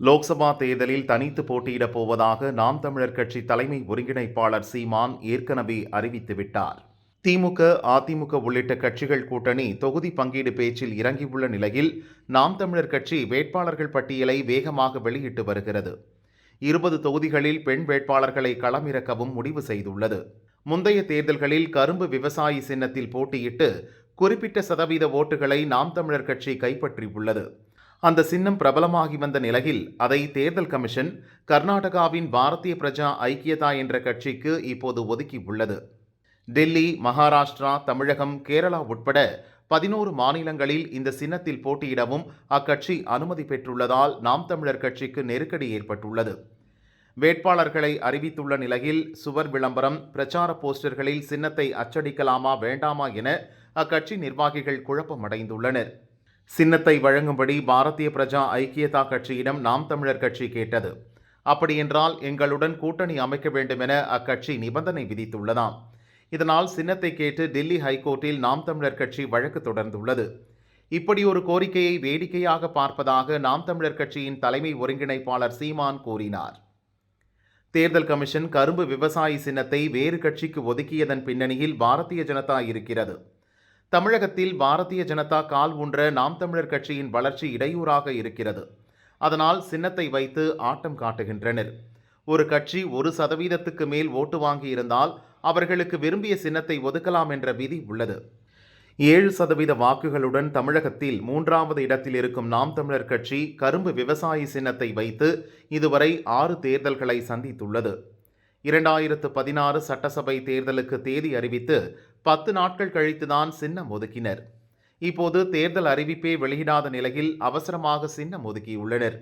லோக்சபா தேர்தலில் தனித்து போட்டியிடப் போவதாக நாம் தமிழர் கட்சி தலைமை ஒருங்கிணைப்பாளர் சீமான் ஏற்கனவே அறிவித்துவிட்டார். திமுக அதிமுக உள்ளிட்ட கட்சிகள் கூட்டணி தொகுதி பங்கீடு பேச்சில் இறங்கியுள்ள நிலையில் நாம் தமிழர் கட்சி வேட்பாளர்கள் பட்டியலை வேகமாக வெளியிட்டு வருகிறது. இருபது தொகுதிகளில் பெண் வேட்பாளர்களை களமிறக்கவும் முடிவு செய்துள்ளது. முந்தைய தேர்தல்களில் கரும்பு விவசாயி சின்னத்தில் போட்டியிட்டு குறிப்பிட்ட சதவீத ஓட்டுகளை நாம் தமிழர் கட்சி கைப்பற்றியுள்ளது. அந்த சின்னம் பிரபலமாகி வந்த நிலையில் அதை தேர்தல் கமிஷன் கர்நாடகாவின் பாரதிய பிரஜா ஐக்கியதா என்ற கட்சிக்கு இப்போது ஒதுக்கியுள்ளது டெல்லி மகாராஷ்டிரா தமிழகம் கேரளா உட்பட பதினோரு மாநிலங்களில் இந்த சின்னத்தில் போட்டியிடவும் அக்கட்சி அனுமதி பெற்றுள்ளதால் நாம் தமிழர் கட்சிக்கு நெருக்கடி ஏற்பட்டுள்ளது. வேட்பாளர்களை அறிவித்துள்ள நிலையில் சுவர் விளம்பரம் பிரச்சார போஸ்டர்களில் சின்னத்தை அச்சடிக்கலாமா வேண்டாமா என அக்கட்சி நிர்வாகிகள் குழப்பமடைந்துள்ளனர். சின்னத்தை வழங்கும்படி பாரதிய பிரஜா ஐக்கியதா கட்சியிடம் நாம் தமிழர் கட்சி கேட்டது. அப்படியென்றால் எங்களுடன் கூட்டணி அமைக்க வேண்டுமென அக்கட்சி நிபந்தனை விதித்துள்ளதாம். இதனால் சின்னத்தை கேட்டு டெல்லி ஹைகோர்ட்டில் நாம் தமிழர் கட்சி வழக்கு தொடர்ந்துள்ளது. இப்படி ஒரு கோரிக்கையை வேடிக்கையாக பார்ப்பதாக நாம் தமிழர் கட்சியின் தலைமை ஒருங்கிணைப்பாளர் சீமான் கூறினார். தேர்தல் கமிஷன் கரும்பு விவசாயி சின்னத்தை வேறு கட்சிக்கு ஒதுக்கியதன் பின்னணியில் பாரதிய ஜனதா இருக்கிறது. தமிழகத்தில் பாரதிய ஜனதா கால் ஊன்ற நாம் தமிழர் கட்சியின் வளர்ச்சி இடையூறாக இருக்கிறது. அதனால் சின்னத்தை வைத்து ஆட்டம் காட்டுகின்றனர். ஒரு கட்சி ஒரு சதவீதத்துக்கு மேல் ஓட்டு வாங்கி இருந்தால் அவர்களுக்கு விரும்பிய சின்னத்தை ஒதுக்கலாம் என்ற விதி உள்ளது. ஏழு சதவீத வாக்குகளுடன் தமிழகத்தில் மூன்றாவது இடத்தில் இருக்கும் நாம் தமிழர் கட்சி கரும்பு விவசாயி சின்னத்தை வைத்து இதுவரை ஆறு தேர்தல்களை சந்தித்துள்ளது. இரண்டாயிரத்து பதினாறு சட்டசபை தேர்தலுக்கு தேதி அறிவித்து பத்து நாட்கள் கழித்துதான் சின்னம் ஒதுக்கினர். இப்போது தேர்தல் அறிவிப்பே வெளியிடாத நிலையில் அவசரமாக சின்னம் ஒதுக்கியுள்ளனர்.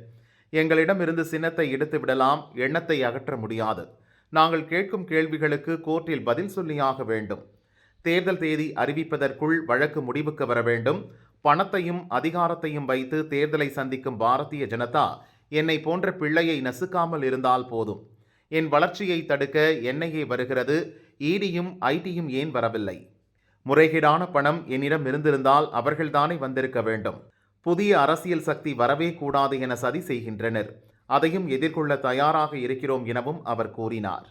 எங்களிடமிருந்து சின்னத்தை எடுத்து விடலாம் எண்ணத்தை அகற்ற முடியாது. நாங்கள் கேட்கும் கேள்விகளுக்கு கோர்ட்டில் பதில் சொல்லியாக வேண்டும். தேர்தல் தேதி அறிவிப்பதற்குள் வழக்கு முடிவுக்கு வர வேண்டும். பணத்தையும் அதிகாரத்தையும் வைத்து தேர்தலை சந்திக்கும் பாரதிய ஜனதா என்னை போன்ற பிள்ளையை நசுக்காமல் இருந்தால் போதும். என் வளர்ச்சியை தடுக்க என்ஐஏ வருகிறது. இடியும் ஐடியும் ஏன் வரவில்லை? முறைகேடான பணம் என்னிடம் இருந்திருந்தால் அவர்கள்தானே வந்திருக்க வேண்டும். புதிய அரசியல் சக்தி வரவே கூடாது என சதி செய்கின்றனர். அதையும் எதிர்கொள்ள தயாராக இருக்கிறோம் எனவும் அவர் கூறினார்.